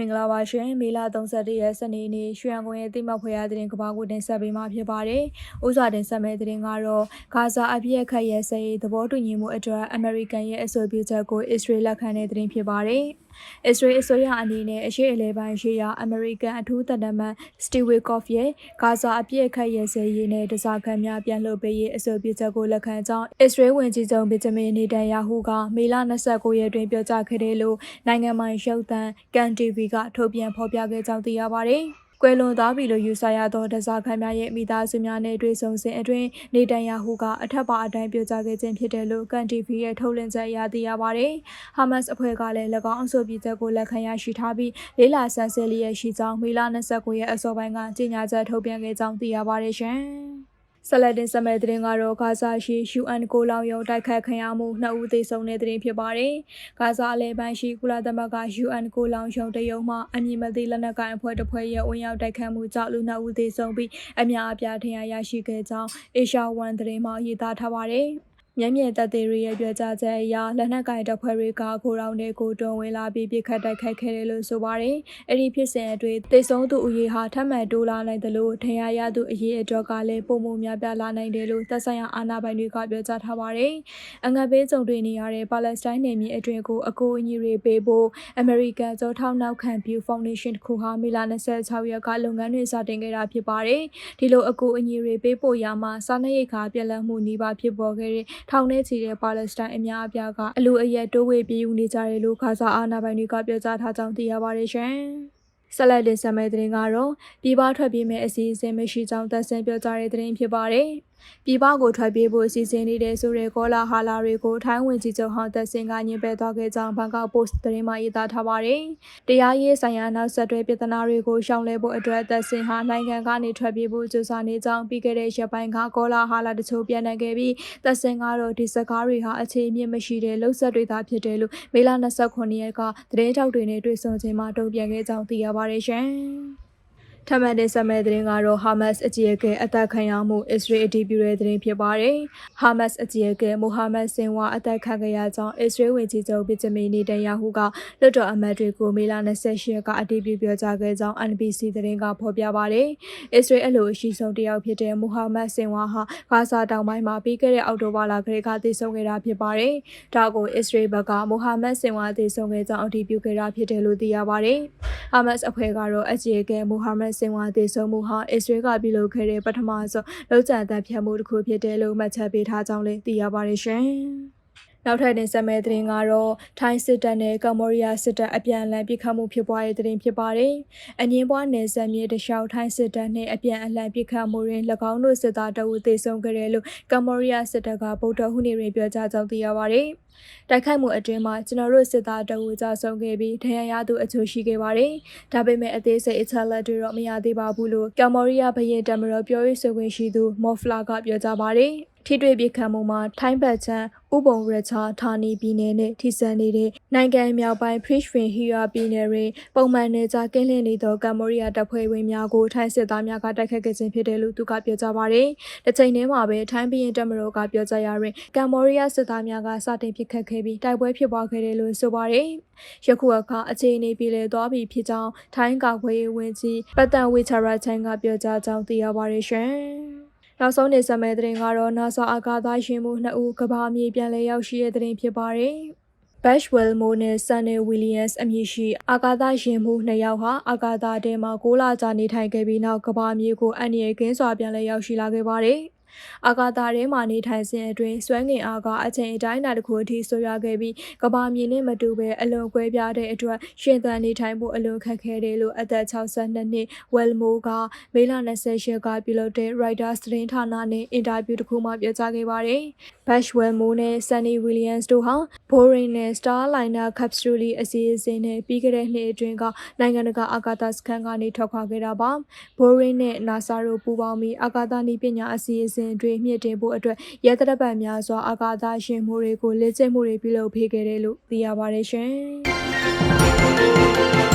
မင်္ဂလာပါရှင်မေလ31ရက်စနေနေ့ရွှေရန်ကုန်ရဲ့တိမဖွေရတဲ့ကဘာကိုတင်ဆက်ပေးမှာဖြစ်ပါတယ်။ဥစွာတင်ဆက်မဲ့တဲ့ကတော့ဂါဇာအပြည့်အခတ်ရဲ့စရေးသဘောတူညီမှုအတွက်အမေရိကန်ရဲ့အဆိုပြုချက်ကိုအစ္စရေးလက်ခံတဲ့တဲ့ဖြစ်ပါတယ်။အစ္စရေးအစိုးရအနေနဲ့အရှိအလဲပိုင်းရှိရာအမေရိကန်အထူးတန်တမန်စတီဝီကော့ဖ်ရဲ့ဂါဇာအပြည့်အခတ်ရဲ့စရေးနဲ့တစားခံများပြန်လွှတ်ပေးရေးအဆိုပြုချက်ကိုလက်ခံကြောင်းအစ္စရေးဝန်ကြီးချုပ်ဗင်ဂျမင်နေတန်ယာဟုကမေလ29ရက်တွင်ပြောကြားခဲ့တယ်လို့နိုင်ငံပိုင်ရုပ်သံကန်တီဗီကထုတ်ပြန်ဖော်ပြခဲ့ကြောင်းသိရပါတယ်။ ကွယ်လွန်သွားပြီလို့ယူဆရသောဒဇာခံများရဲ့မိသားစုများနဲ့တွေ့ဆုံစဉ်အတွင်းနေတန်ယာဟုကအထက်ပါအတိုင်းပြောကြားခဲ့ခြင်းဖြစ်တယ်လို့ကန်တီဗီရဲ့ထုတ်လွှင့်ချက်အရသိရပါတယ်။ဟာမတ်စ်အဖွဲ့ကလည်း၎င်းအဆိုပြုချက်ကိုလက်ခံရရှိထားပြီးလေးလာဆန်းစစ်လျက်ရှိကြောင်းမေလ29ရက်အစောပိုင်းကကြေညာချက်ထုတ်ပြန်ခဲ့ကြောင်းသိရပါတယ်ရှင်။ ဆက်လက်တင်ဆက်မဲ့တဲ့တင်ကတော့ဂါဇာရှိ UN ကိုလောင်ရုံတိုက်ခတ်ခံရမှုနှစ်ဦးသေဆုံးတဲ့တဲ့တင်ဖြစ်ပါတယ်။ဂါဇာအလဲပိုင်းရှိကုလသမဂ္ဂ UN ကိုလောင်ရုံတရုံမှအမည်မသိလက်နက်ကိုင်အဖွဲ့တစ်ဖွဲ့ရဲ့ဝင်ရောက်တိုက်ခတ်မှုကြောင့်လူနှစ်ဦးသေဆုံးပြီးအများအပြားထင်ရရရှိခဲ့ကြောင်း Asia One သတင်းမှရေးသားထားပါတယ်။ မျက်မြင်သက်သေတွေရဲ့ပြောကြားချက်အရလက်နက်ကင်တပ်ဖွဲ့တွေကခိုးရောင်းတွေကိုတွန်းဝင်လာပြီးပြစ်ခတ်တိုက်ခိုက်ခဲ့တယ်လို့ဆိုပါတယ်။အဲ့ဒီဖြစ်စဉ်အတွင်းတိတ်ဆုံးသူအရေးဟာထပ်မံတိုးလာနိုင်တယ်လို့ထင်ရရသူအရေးအတွက်ကလည်းပုံမှုများပြားလာနိုင်တယ်လို့သက်ဆိုင်ရာအာဏာပိုင်တွေကပြောကြားထားပါတယ်။အငတ်ပေးကြုံတွေ့နေရတဲ့ပါလက်စတိုင်းနယ်မြေအတွင်းကိုအကူအညီတွေပေးဖို့အမေရိကန်ကြောထောက်နောက်ခံ View Foundation တစ်ခုဟာမေလ26ရက်ကလုပ်ငန်းတွေစတင်ခဲ့တာဖြစ်ပါတယ်။ဒီလိုအကူအညီတွေပေးဖို့ရမှာစားနပ်ရိက္ခာပြက်လက်မှုနှီးပါဖြစ်ပေါ်ခဲ့တဲ့ထောင်ထဲချီတဲ့ပါလက်စတိုင်းအများအပြားကအလူအယက်တိုးဝေပြေးယူနေကြတယ်လို့ခါစာအာဏာပိုင်တွေကပြောကြားထားကြောင်းသိရပါတယ်ရှင်။ဆက်လက်တင်ဆက်မယ့်သတင်းကတော့ပြည်ပထွက်ပြေးမဲ့အစီအစဉ်မရှိကြောင်းသက်ဆင်ပြောကြားတဲ့သတင်းဖြစ်ပါတယ်။ ပြည်ပကိုထွက်ပြေးဖို့စီစဉ်နေတဲ့ဆိုတဲ့ကောလာဟာလာတွေကိုထိုင်းဝင်ကြီးချုပ်ဟောင်းသက်စင်ကညှင်းပယ်သွားခဲ့ကြောင်းဘန်ကောက်ပို့စ်သတင်းမှရေးသားထားပါတယ်။တရားရေးဆိုင်ရာနောက်ဆက်တွဲပြဿနာတွေကိုရှောင်လဲဖို့အတွက်သက်စင်ဟာနိုင်ငံကနေထွက်ပြေးဖို့ကြိုးစားနေကြောင်းပြီးခဲ့တဲ့ရက်ပိုင်းကကောလာဟာလာတချို့ပြန်နိုင်ခဲ့ပြီးသက်စင်ကတော့ဒီစကားတွေဟာအခြေအမြင့်မရှိတဲ့လှုပ်ဆက်တွေသာဖြစ်တယ်လို့မေလ29ရက်ကသတင်းထောက်တွေနဲ့တွေ့ဆုံချိန်မှာတုံ့ပြန်ခဲ့ကြောင်းသိရပါတယ်ရှင်။ ထပ်မံတင်ဆက်မဲ့သတင်းကတော့ Hamas အကြီးအကဲအသက်ခံရမှု Israel အတည်ပြုတဲ့သတင်းဖြစ်ပါတယ်။ Hamas အကြီးအကဲမိုဟာမက်ဆင်ဝါအသက်ခံခဲ့ရကြောင်း Israel ဝန်ကြီးချုပ်ဗင်ဂျမင်နေတန်ယာဟုကလွှတ်တော်အမတ်တွေကိုမေလ28ရက်ကအတည်ပြုပြောကြားခဲ့ကြောင်း NBC သတင်းကဖော်ပြပါတယ်။ Israel အလို့အရှိဆုံးတယောက်ဖြစ်တဲ့မိုဟာမက်ဆင်ဝါဟာဂါဇာတောင်ပိုင်းမှာပြီးခဲ့တဲ့အောက်တိုဘာလကလေးကတည်ဆုံခဲ့တာဖြစ်ပါတယ်။ဒါကို Israel ဘက်ကမိုဟာမက်ဆင်ဝါတည်ဆုံခဲ့ကြောင်းအတည်ပြုခဲ့တာဖြစ်တယ်လို့သိရပါတယ်။ Hamas အဖွဲ့ကတော့အကြီးအကဲမိုဟာမက်ဆင်ဝါတည်ဆုံမှုဟာအစ္စရေးကပြုလုပ်ခဲ့တဲ့ပထမဆုံးလောက်ကျန်တပ်ဖြတ်မှုတစ်ခုဖြစ်တယ်လို့မှတ်ချက်ပေးထားကြောင်းလည်းသိရပါတယ်ရှင်။ နောက်ထပ်တင်ဆက်မယ့်သတင်းကတော့ထိုင်းစစ်တပ်နဲ့ကမ္ဘောဒီးယားစစ်တပ်အပြန်အလှန်ပစ်ခတ်မှုဖြစ်ပွားတဲ့သတင်းဖြစ်ပါတယ်။အငင်းပွားနယ်စပ်မြေတလျှောက်ထိုင်းစစ်တပ်နဲ့အပြန်အလှန်ပစ်ခတ်မှုတွင်၎င်းတို့စစ်သားတအုပ်သေဆုံးခဲ့တယ်လို့ကမ္ဘောဒီးယားစစ်တပ်ကဗုဒ္ဓဟူးနေ့တွင်ပြောကြားကြောင်းသိရပါတယ်။တိုက်ခိုက်မှုအတွင်းမှာကျွန်တော်တို့စစ်သားတအုပ်ကြဆုံးခဲ့ပြီးဒဏ်ရာရသူအချို့ရှိခဲ့ပါတယ်။ဒါပေမဲ့အသေးစိတ်အချက်အလက်တွေတော့မရသေးပါဘူးလို့ကမ္ဘောဒီးယားဗဟင်တမတော်ပြောရေးဆိုခွင့်ရှိသူမော်ဖလာကပြောကြားပါတယ်။ ထိတွေ့ပစ်ခတ်မှုမှာထိုင်းဘက်ချမ်းဥပုံရချာဌာနီပြည်နယ်နဲ့ထိစပ်နေတဲ့နိုင်ငံမြောက်ပိုင်း Prishvin Hira ပြည်နယ်တွင်ပုံမှန်နေကြကင်းလှည့်နေသောကမ္ဘောဒီးယားတပ်ဖွဲ့ဝင်များကိုထိုင်းစစ်သားများကတိုက်ခတ်ခဲ့ခြင်းဖြစ်တယ်လို့သူကပြောကြားပါတယ်။တစ်ချိန်တည်းမှာပဲထိုင်းပြည်တပ်မတော်ကပြောကြားရာတွင်ကမ္ဘောဒီးယားစစ်သားများကစတင်ပစ်ခတ်ခဲ့ပြီးတိုက်ပွဲဖြစ်ပွားခဲ့တယ်လို့ဆိုပါတယ်။ယခုအခါအခြေအနေပြည်လည်သွားပြီဖြစ်ကြောင်းထိုင်းကာကွယ်ရေးဝန်ကြီးပတန်ဝီချရာချိုင်ကပြောကြားကြောင်းသိရပါတယ်ရှင်။ နောက်ဆုံးနေဆက်မဲ့တဲ့တင်ကတော့ NASA အာကာသရှင်မှုနှစ်ဦးကဘာမြေပြန်လဲရောက်ရှိတဲ့တဲ့တင်ဖြစ်ပါတယ်။ Bashwell Mo နဲ့ Sunny Williams အမည်ရှိအာကာသရှင်မှုနှစ်ယောက်ဟာအာကာသထဲမှာ6လကြာနေထိုင်ခဲ့ပြီးနောက်ကဘာမြေကိုအန်ရီကင်းစွာပြန်လဲရောက်ရှိလာခဲ့ပါတယ်။ အာကာသထဲမှာနေထိုင်စဉ်အတွင်းစွမ်းငင်အားကအချိန်အတိုင်းအတာတစ်ခုအထိဆိုရခဲ့ပြီးကဘာမြေနဲ့မတူဘဲအလွန်ကွဲပြားတဲ့အတွက်ရှင်သန်နေထိုင်ဖို့အလွန်ခက်ခဲတယ်လို့အသက်62နှစ်ဝယ်လ်မိုကမေလ28ရက်ကပြုလုပ်တဲ့ Reuters သတင်းဌာနနဲ့အင်တာဗျူးတစ်ခုမှပြောကြားခဲ့ပါတယ်။ Bashwell Mo နဲ့ Sunny Williams တို့ဟာ Boring နဲ့ Starliner Capsule အစီအစဉ်နဲ့ပြီးခဲ့တဲ့နှစ်အတွင်းကနိုင်ငံတကာအာကာသစခန်းကနေထွက်ခွာခဲ့တာပါ။ Boring နဲ့ NASA တို့ပူးပေါင်းပြီးအာကာသနည်းပညာအစီအစဉ်စဉ်တွေမြင့်တင်ဖို့အတွက်ရဲတပ်ပတ်များစွာအာကာသရှင်မှုတွေကိုလေ့ကျင့်မှုတွေပြုလုပ်ပေးခဲ့တယ်လို့သိရပါတယ်ရှင်။